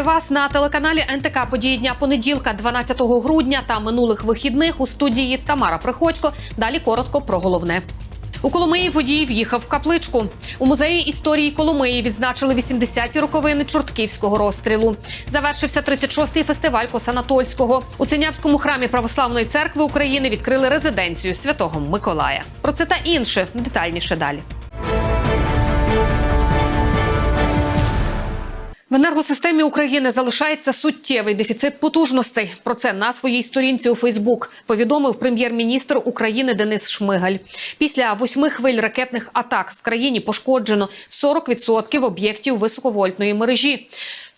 Вітаю вас на телеканалі НТК події дня понеділка, 12 грудня та минулих вихідних у студії Тамара Приходько. Далі коротко про головне. У Коломиї водій в'їхав в капличку. У музеї історії Коломиї відзначили 80-ті роковини Чортківського розстрілу. Завершився 36-й фестиваль Косанатольського. У Цинявському храмі Православної церкви України відкрили резиденцію святого Миколая. Про це та інше детальніше далі. В енергосистемі України залишається суттєвий дефіцит потужностей. Про це на своїй сторінці у Фейсбук повідомив прем'єр-міністр України Денис Шмигаль. Після восьми хвиль ракетних атак в країні пошкоджено 40% об'єктів високовольтної мережі.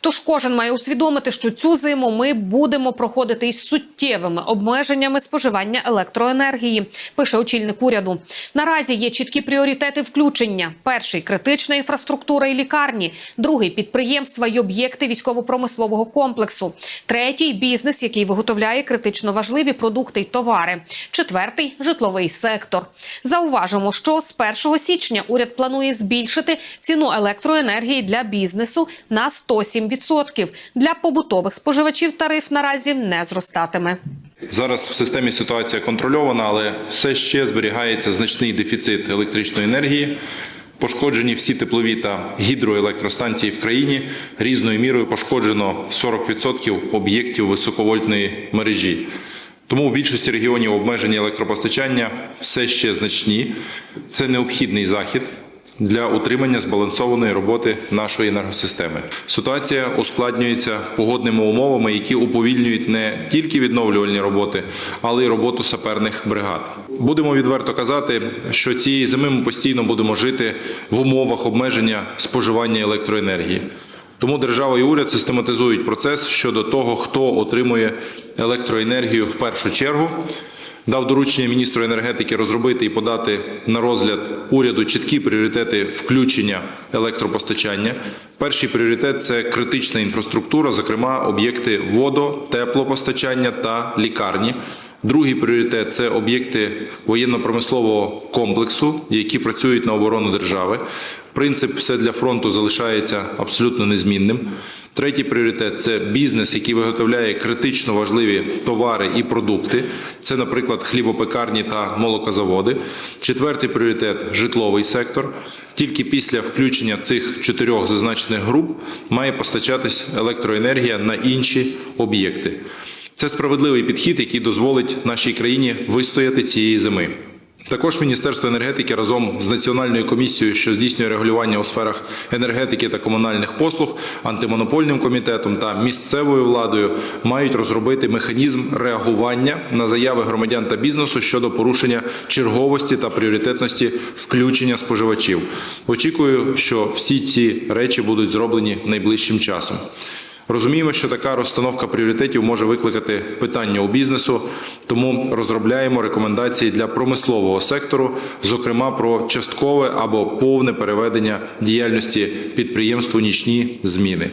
Тож кожен має усвідомити, що цю зиму ми будемо проходити із суттєвими обмеженнями споживання електроенергії, пише очільник уряду. Наразі є чіткі пріоритети включення: перший критична інфраструктура і лікарні, другий підприємства й об'єкти військово-промислового комплексу, третій бізнес, який виготовляє критично важливі продукти й товари. Четвертий житловий сектор. Зауважимо, що з 1 січня уряд планує збільшити ціну електроенергії для бізнесу на 107%. Для побутових споживачів тариф наразі не зростатиме. Зараз в системі ситуація контрольована, але все ще зберігається значний дефіцит електричної енергії. Пошкоджені всі теплові та гідроелектростанції в країні. Різною мірою пошкоджено 40% об'єктів високовольтної мережі. Тому в більшості регіонів обмеження електропостачання все ще значні. Це необхідний захід для утримання збалансованої роботи нашої енергосистеми. Ситуація ускладнюється погодними умовами, які уповільнюють не тільки відновлювальні роботи, але й роботу саперних бригад. Будемо відверто казати, що цієї зими ми постійно будемо жити в умовах обмеження споживання електроенергії. Тому держава і уряд систематизують процес щодо того, хто отримує електроенергію в першу чергу. Дав доручення міністру енергетики розробити і подати на розгляд уряду чіткі пріоритети включення електропостачання. Перший пріоритет це критична інфраструктура, зокрема об'єкти водо, теплопостачання та лікарні. Другий пріоритет це об'єкти воєнно-промислового комплексу, які працюють на оборону держави. Принцип все для фронту залишається абсолютно незмінним. Третій пріоритет це бізнес, який виготовляє критично важливі товари і продукти. Це, наприклад, хлібопекарні та молокозаводи. Четвертий пріоритет житловий сектор. Тільки після включення цих чотирьох зазначених груп має постачатись електроенергія на інші об'єкти. Це справедливий підхід, який дозволить нашій країні вистояти цієї зими. Також Міністерство енергетики разом з Національною комісією, що здійснює регулювання у сферах енергетики та комунальних послуг, антимонопольним комітетом та місцевою владою мають розробити механізм реагування на заяви громадян та бізнесу щодо порушення черговості та пріоритетності включення споживачів. Очікую, що всі ці речі будуть зроблені найближчим часом. Розуміємо, що така розстановка пріоритетів може викликати питання у бізнесу, тому розробляємо рекомендації для промислового сектору, зокрема про часткове або повне переведення діяльності підприємств у нічні зміни.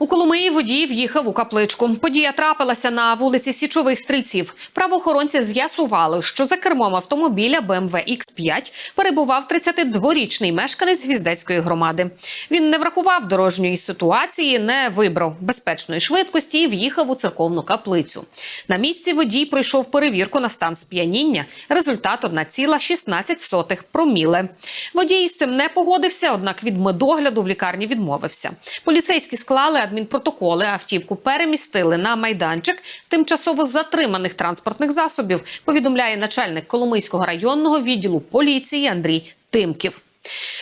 У Коломиї водій в'їхав у капличку. Подія трапилася на вулиці Січових стрільців. Правоохоронці з'ясували, що за кермом автомобіля BMW X5 перебував 32-річний мешканець гвіздецької громади. Він не врахував дорожньої ситуації, не вибрав безпечної швидкості і в'їхав у церковну каплицю. На місці водій пройшов перевірку на стан сп'яніння. Результат 1,16 проміле. Водій з цим не погодився, однак від медогляду в лікарні відмовився. Поліцейські склали адмінпротоколи, автівку перемістили на майданчик тимчасово затриманих транспортних засобів. Повідомляє начальник Коломийського районного відділу поліції Андрій Тимків.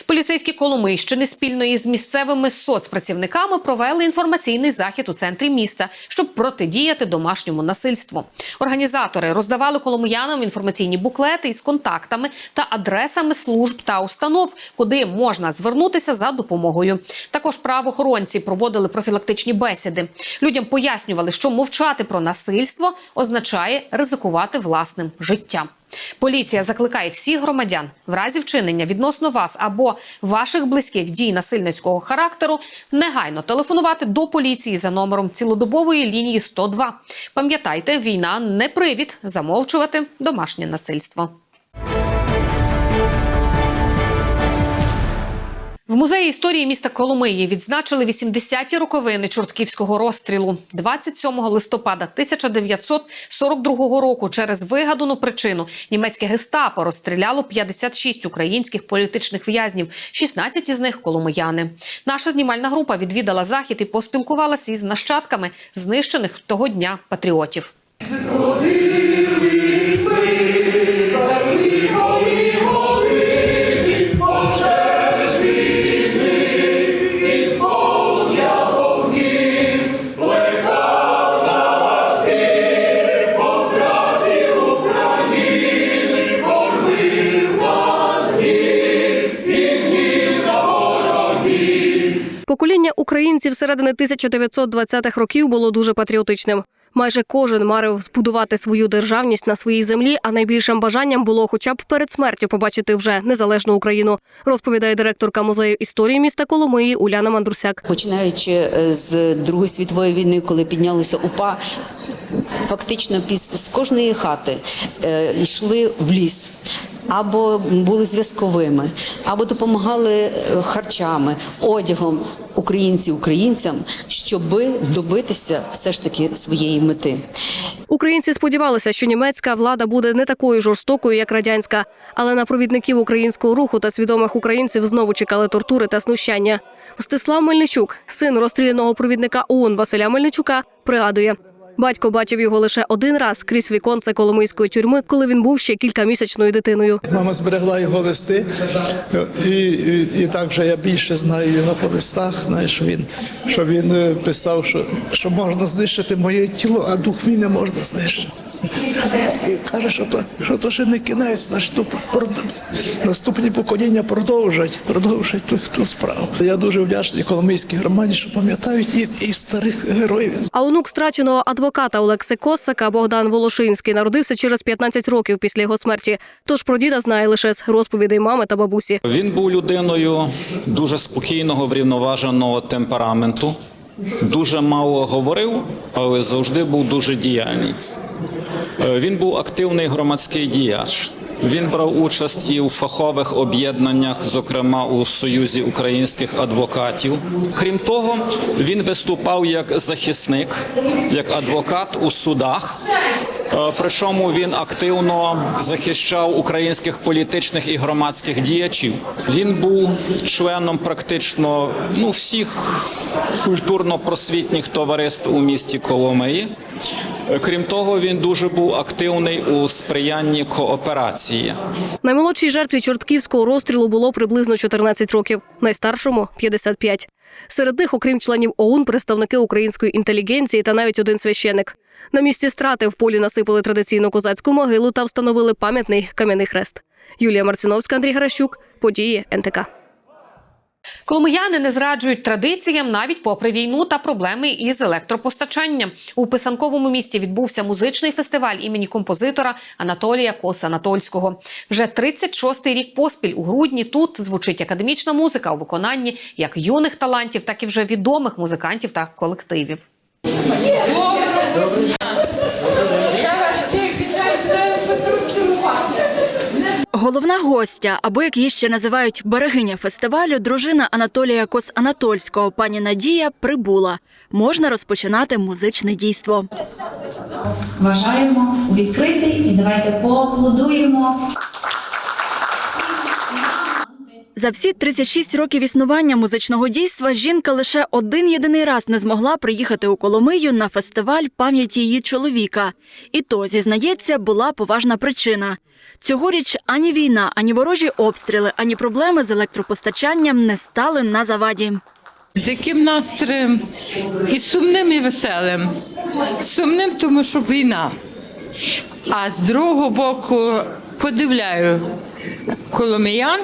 Поліцейські Коломийщини спільно із місцевими соцпрацівниками провели інформаційний захід у центрі міста, щоб протидіяти домашньому насильству. Організатори роздавали коломиянам інформаційні буклети із контактами та адресами служб та установ, куди можна звернутися за допомогою. Також правоохоронці проводили профілактичні бесіди. Людям пояснювали, що мовчати про насильство означає ризикувати власним життям. Поліція закликає всіх громадян в разі вчинення відносно вас або ваших близьких дій насильницького характеру негайно телефонувати до поліції за номером цілодобової лінії 102. Пам'ятайте, війна не привід замовчувати домашнє насильство. В музеї історії міста Коломиї відзначили 80-ті роковини чортківського розстрілу 27 листопада 1942 року. Через вигадану причину німецьке гестапо розстріляло 56 українських політичних в'язнів, 16 із них коломияни. Наша знімальна група відвідала захід і поспілкувалася із нащадками знищених того дня патріотів. Українців середини 1920-х років було дуже патріотичним. Майже кожен марив збудувати свою державність на своїй землі, а найбільшим бажанням було хоча б перед смертю побачити вже незалежну Україну, розповідає директорка музею історії міста Коломиї Уляна Мандрусяк. Починаючи е, з Другої світової війни, коли піднялися УПА, фактично з кожної хати е, йшли в ліс. Або були зв'язковими, або допомагали е, харчами, одягом українці українцям, щоб добитися все ж таки своєї мети. Українці сподівалися, що німецька влада буде не такою жорстокою, як радянська, але на провідників українського руху та свідомих українців знову чекали тортури та знущання. Мстислав Мельничук, син розстріляного провідника ОУН Василя Мельничука, пригадує. Батько бачив його лише один раз крізь віконце Коломийської тюрми, коли він був ще кількамісячною дитиною. Мама зберегла його листи, і, і, і так вже я більше знаю його по листах. Знаєш, що він, що він е, писав, що, що можна знищити моє тіло, а дух мій можна знищити. І каже, що то, що то ще не кінець, значить, то прод- наступні покоління продовжать, продовжать ту, ту справу. Я дуже вдячний Коломийській громаді, що пам'ятають і, і старих героїв. А онук страченого адвоката Олекси Косака Богдан Волошинський народився через 15 років після його смерті. Тож про діда знає лише з розповідей мами та бабусі. Він був людиною дуже спокійного, врівноваженого темпераменту. Дуже мало говорив, але завжди був дуже діяльний. Е, Він був активний громадський діяч. Він брав участь і у фахових об'єднаннях, зокрема у Союзі українських адвокатів. Крім того, він виступав як захисник, як адвокат у судах. Е, Причому він активно захищав українських політичних і громадських діячів. Він був членом практично ну, всіх культурно-просвітніх товариств у місті Коломиї. Крім того, він дуже був активний у сприянні кооперації. Наймолодшій жертві чортківського розстрілу було приблизно 14 років, найстаршому 55. Серед них, окрім членів ОУН, представники української інтелігенції та навіть один священик. На місці страти в полі насипали традиційну козацьку могилу та встановили пам'ятний кам'яний хрест. Юлія Марциновська, Андрій Гращук. Події НТК. Коломияни не зраджують традиціям навіть попри війну та проблеми із електропостачанням. У писанковому місті відбувся музичний фестиваль імені композитора Анатолія Коса-Анатольського. Вже 36-й рік поспіль у грудні тут звучить академічна музика у виконанні як юних талантів, так і вже відомих музикантів та колективів. Головна гостя, або як її ще називають берегиня фестивалю, дружина Анатолія Кос-Анатольського, пані Надія, прибула. Можна розпочинати музичне дійство. Вважаємо відкритий і давайте поаплодуємо. За всі 36 років існування музичного дійства жінка лише один єдиний раз не змогла приїхати у Коломию на фестиваль пам'яті її чоловіка. І то, зізнається, була поважна причина. Цьогоріч ані війна, ані ворожі обстріли, ані проблеми з електропостачанням не стали на заваді. З яким настроєм і сумним, і веселим. Сумним, тому що війна. А з другого боку подивляю коломиян,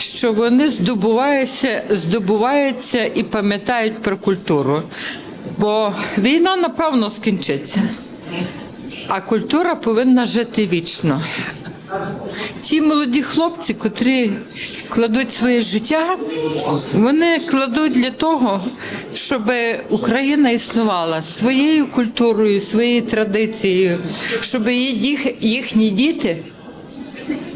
що вони здобуваються, здобуваються і пам'ятають про культуру. Бо війна, напевно, скінчиться. А культура повинна жити вічно. Ті молоді хлопці, котрі кладуть своє життя, вони кладуть для того, щоб Україна існувала своєю культурою, своєю традицією, щоб їх- їхні діти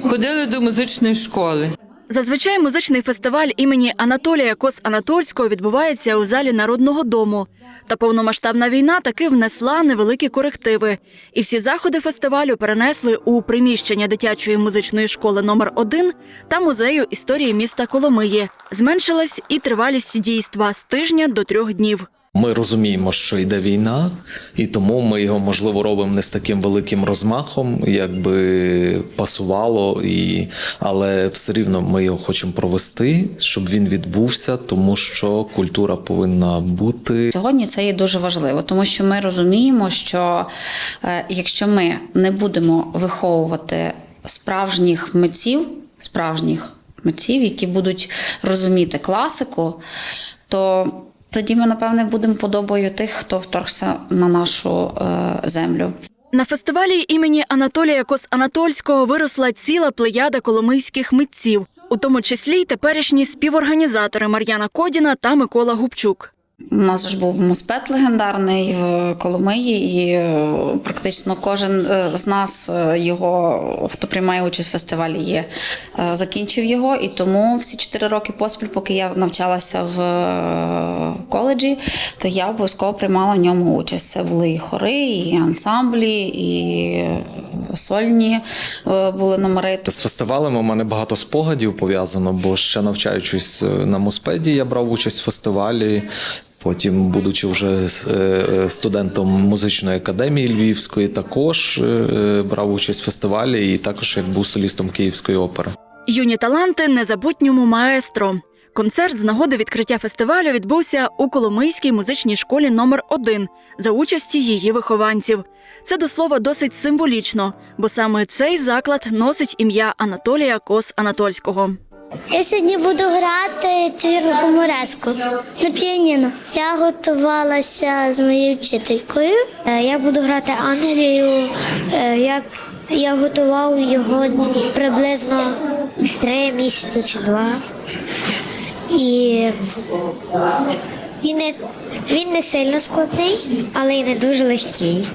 ходили до музичної школи. Зазвичай музичний фестиваль імені Анатолія Кос Анатольського відбувається у залі Народного дому. Та повномасштабна війна таки внесла невеликі корективи. І всі заходи фестивалю перенесли у приміщення дитячої музичної школи номер 1 та музею історії міста Коломиї. Зменшилась і тривалість дійства з тижня до трьох днів. Ми розуміємо, що йде війна, і тому ми його можливо робимо не з таким великим розмахом, як би пасувало, і... але все рівно ми його хочемо провести, щоб він відбувся, тому що культура повинна бути. Сьогодні це є дуже важливо, тому що ми розуміємо, що е, якщо ми не будемо виховувати справжніх митців, справжніх митців, які будуть розуміти класику, то тоді ми, напевне, будемо подобою тих, хто вторгся на нашу е, землю. На фестивалі імені Анатолія Кос Анатольського виросла ціла плеяда коломийських митців, у тому числі й теперішні співорганізатори Мар'яна Кодіна та Микола Губчук. У нас ж був муспет легендарний в Коломиї, і е, практично кожен е, з нас е, його, хто приймає участь в фестивалі, є закінчив його. І тому всі чотири роки поспіль, поки я навчалася в коледжі, то я обов'язково приймала в ньому участь. Це були і хори, і ансамблі, і сольні були номери. З фестивалем у мене багато спогадів пов'язано, бо ще навчаючись на Моспеді, я брав участь в фестивалі. Потім, будучи вже е, студентом музичної академії Львівської, також е, брав участь в фестивалі і також як був солістом Київської опери. Юні таланти незабутньому маестро. Концерт з нагоди відкриття фестивалю відбувся у Коломийській музичній школі номер 1 за участі її вихованців. Це до слова досить символічно, бо саме цей заклад носить ім'я Анатолія Кос Анатольського. Я сьогодні буду грати твір гумореску на піаніно. Я готувалася з моєю вчителькою. Е, Я буду грати Ангелію. Е, Я, я готував його приблизно три місяці чи два. І він не, він не сильно складний, але й не дуже легкий.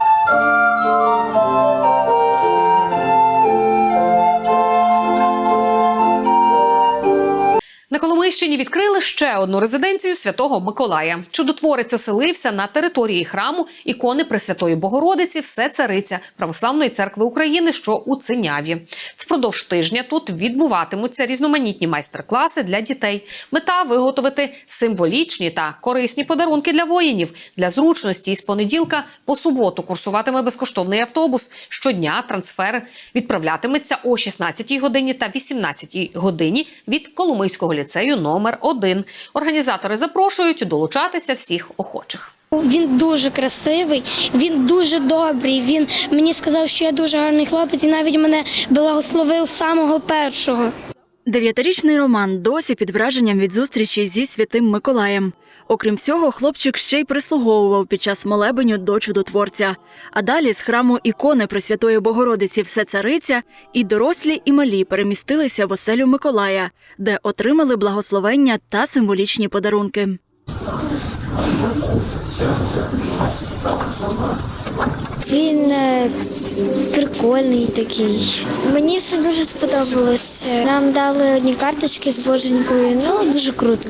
На Коломийщині відкрили ще одну резиденцію святого Миколая. Чудотворець оселився на території храму ікони Пресвятої Богородиці, все цариця Православної церкви України, що у Циняві. Впродовж тижня тут відбуватимуться різноманітні майстер-класи для дітей. Мета виготовити символічні та корисні подарунки для воїнів. Для зручності із понеділка по суботу курсуватиме безкоштовний автобус. Щодня трансфер відправлятиметься о 16 годині та 18 годині від Коломийського ліцею номер 1 Організатори запрошують долучатися всіх охочих. Він дуже красивий, він дуже добрий. Він мені сказав, що я дуже гарний хлопець, і навіть мене благословив з самого першого. Дев'ятирічний Роман досі під враженням від зустрічі зі святим Миколаєм. Окрім всього, хлопчик ще й прислуговував під час молебеню до чудотворця. А далі з храму ікони Пресвятої Богородиці все цариця і дорослі, і малі перемістилися в оселю Миколая, де отримали благословення та символічні подарунки. Він е, прикольний такий. Мені все дуже сподобалось. Нам дали одні карточки з боженькою. Ну дуже круто.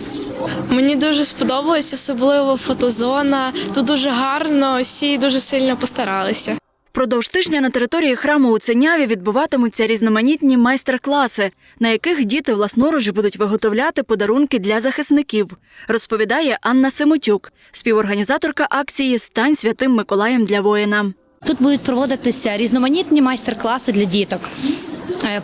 Мені дуже сподобалось, особливо фотозона. Тут дуже гарно, всі дуже сильно постаралися. Впродовж тижня на території храму у Ценяві відбуватимуться різноманітні майстер-класи, на яких діти власноруч будуть виготовляти подарунки для захисників, розповідає Анна Семотюк, співорганізаторка акції Стань святим Миколаєм для воїна. Тут будуть проводитися різноманітні майстер-класи для діток. Е,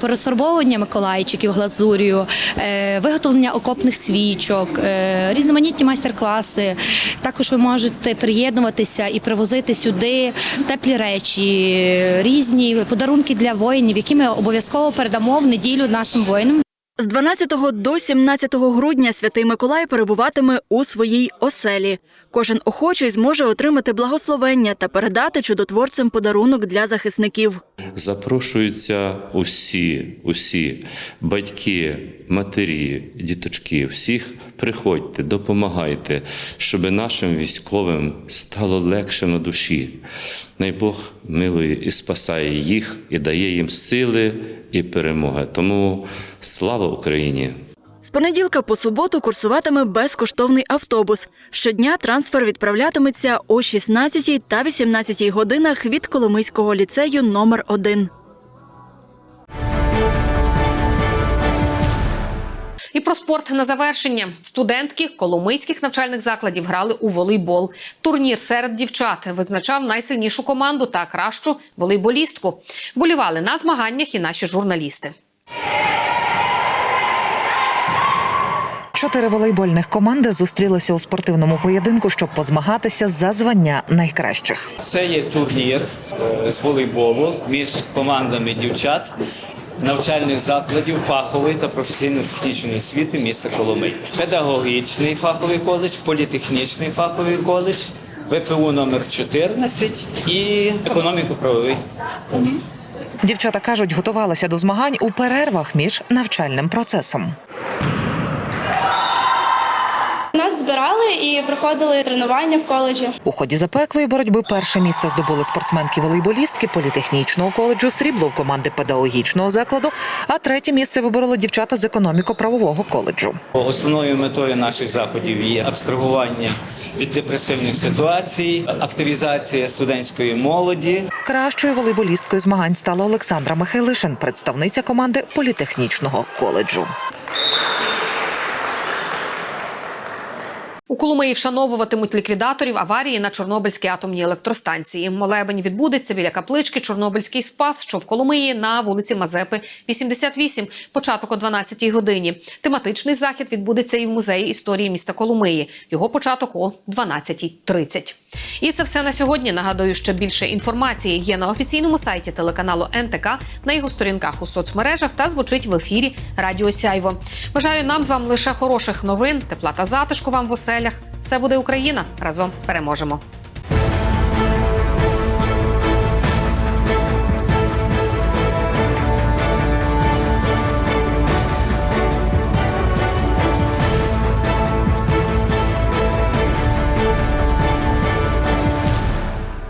миколайчиків глазур'ю, е, виготовлення окопних свічок, е, різноманітні майстер-класи. Також ви можете приєднуватися і привозити сюди теплі речі, різні подарунки для воїнів, які ми обов'язково передамо в неділю нашим воїнам. З 12 до 17 грудня святий Миколай перебуватиме у своїй оселі. Кожен охочий зможе отримати благословення та передати чудотворцям подарунок для захисників. Запрошуються усі, усі батьки, матері, діточки, всіх приходьте, допомагайте, щоб нашим військовим стало легше на душі. Най Бог милує і спасає їх, і дає їм сили і перемоги. Тому слава Україні! З понеділка по суботу курсуватиме безкоштовний автобус. Щодня трансфер відправлятиметься о 16 та 18 годинах від Коломийського ліцею номер 1 І про спорт на завершення. Студентки коломийських навчальних закладів грали у волейбол. Турнір серед дівчат визначав найсильнішу команду та кращу волейболістку. Болівали на змаганнях і наші журналісти. Чотири волейбольних команди зустрілися у спортивному поєдинку, щоб позмагатися за звання найкращих. Це є турнір е, з волейболу між командами дівчат навчальних закладів фахової та професійно-технічної освіти міста Коломий. Педагогічний фаховий коледж, політехнічний фаховий коледж, ВПУ номер 14 і економіко-правовий коледж. Дівчата кажуть, готувалися до змагань у перервах між навчальним процесом. Нас збирали і проходили тренування в коледжі. У ході запеклої боротьби перше місце здобули спортсменки-волейболістки політехнічного коледжу, срібло в команди педагогічного закладу, а третє місце вибороли дівчата з економіко-правового коледжу. Основною метою наших заходів є абстрагування від депресивних ситуацій, активізація студентської молоді. Кращою волейболісткою змагань стала Олександра Михайлишин, представниця команди політехнічного коледжу. У Коломиї вшановуватимуть ліквідаторів аварії на Чорнобильській атомній електростанції. Молебень відбудеться біля каплички Чорнобильський спас, що в Коломиї на вулиці Мазепи, 88, початок о 12 годині. Тематичний захід відбудеться і в музеї історії міста Коломиї. Його початок о 12.30. І це все на сьогодні. Нагадую, що більше інформації є на офіційному сайті телеканалу НТК, на його сторінках у соцмережах та звучить в ефірі Радіо Сяйво. Бажаю нам з вами лише хороших новин, тепла та затишку вам в оселях. Все буде Україна. Разом переможемо.